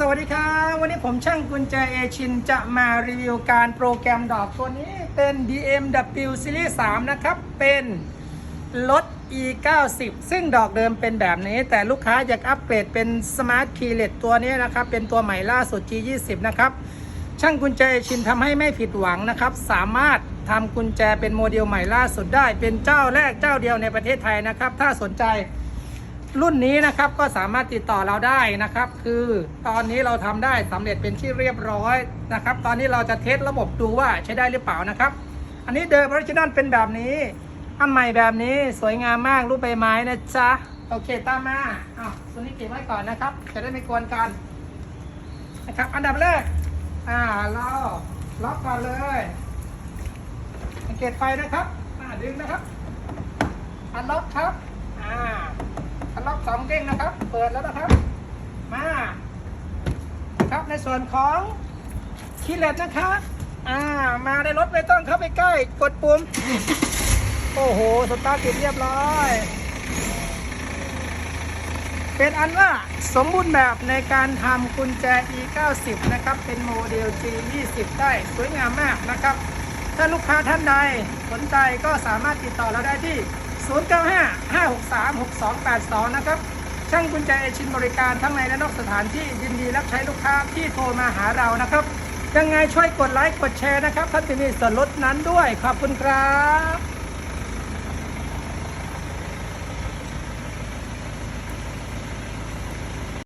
สวัสดีครับ วันนี้ผมช่างกุญแจเอชินจะมารีวิวการโปรแกรมดอกตัวนี้เป็น DMW Series 3 นะครับ เป็นรถ E 9 0ซึ่งดอกเดิมเป็นแบบนี้ แต่ลูกค้าอยากอัปเกรดเป็น Smart Keyless ตัวนี้นะครับ เป็นตัวใหม่ล่าสุด G 2 0นะครับ ช่างกุญแจเอชินทำให้ไม่ผิดหวังนะครับ สามารถทำกุญแจเป็นโมเดลใหม่ล่าสุดได้ เป็นเจ้าแรกเจ้าเดียวในประเทศไทยนะครับ ถ้าสนใจ รุ่นนี้นะครับก็สามารถติดต่อเราได้นะครับ คือตอนนี้เราทำได้สำเร็จเป็นที่เรียบร้อยนะครับ ตอนนี้เราจะเทสระบบดูว่าใช้ได้หรือเปล่านะครับ อันนี้เดิมออริจินอลเป็นแบบนี้ อันใหม่แบบนี้สวยงามมากรูปใบไม้นะจ๊ะโอเคตามมาอ้าวตัวนี้เก็บไว้ก่อนนะครับ จะได้ไม่กวนกันนะครับ อันดับแรกอ่าเราล็อกก่อนเลยสังเกตไฟนะครับอ่าดึงนะครับอันล็อกครับอ่าันล็อกสองเด้งนะครับ เปิดแล้วนะครับ มาครับในส่วนของคีย์เลตนะครับอ่ามาในรถไม่ต้องเข้าไปใกล้ กดปุ่ม โอ้โห สตาร์ทติดเรียบร้อย เป็นอันว่าสมบูรณ์แบบในการทำกุญแจ e 9 0นะครับ เป็นโมเดล g 2 0ได้สวยงามมากนะครับ ถ้าลูกค้าท่านใดสนใจก็สามารถติดต่อเราได้ที่ 0955636282 นะครับ ช่างกุญแจเอชินบริการทั้งในและนอกสถานที่ยินดีรับใช้ลูกค้าที่โทรมาหาเรานะครับ ยังไงช่วยกดไลค์กดแชร์นะครับท่านจะมีส่วนลดนั้นด้วย ขอบคุณครับ